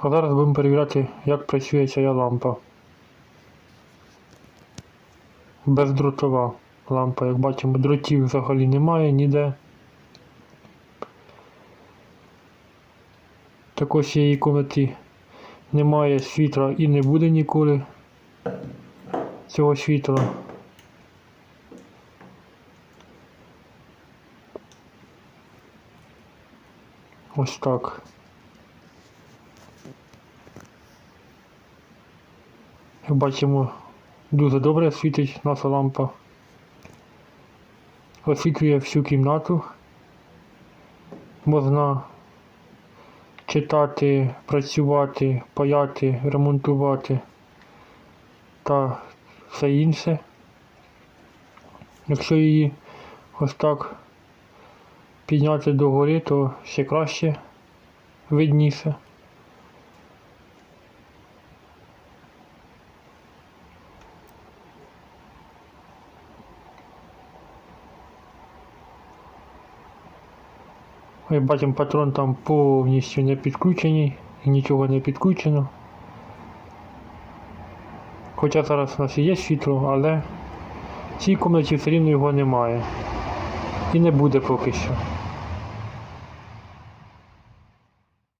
А зараз будемо перевіряти, як працює ця лампа. Бездротова лампа, як бачимо, дротів взагалі немає ніде. Також в цієї кімнаті немає світла і не буде ніколи цього світла. Ось так. Бачимо, дуже добре світить наша лампа. Освітлює всю кімнату. Можна читати, працювати, паяти, ремонтувати та все інше. Якщо її ось так підняти догори, то ще краще видніше. Як бачимо, патрон там повністю не підключений нічого не підключено. Хоча зараз у нас є світло, але в цій кімнаті все рівно його немає. І не буде поки що.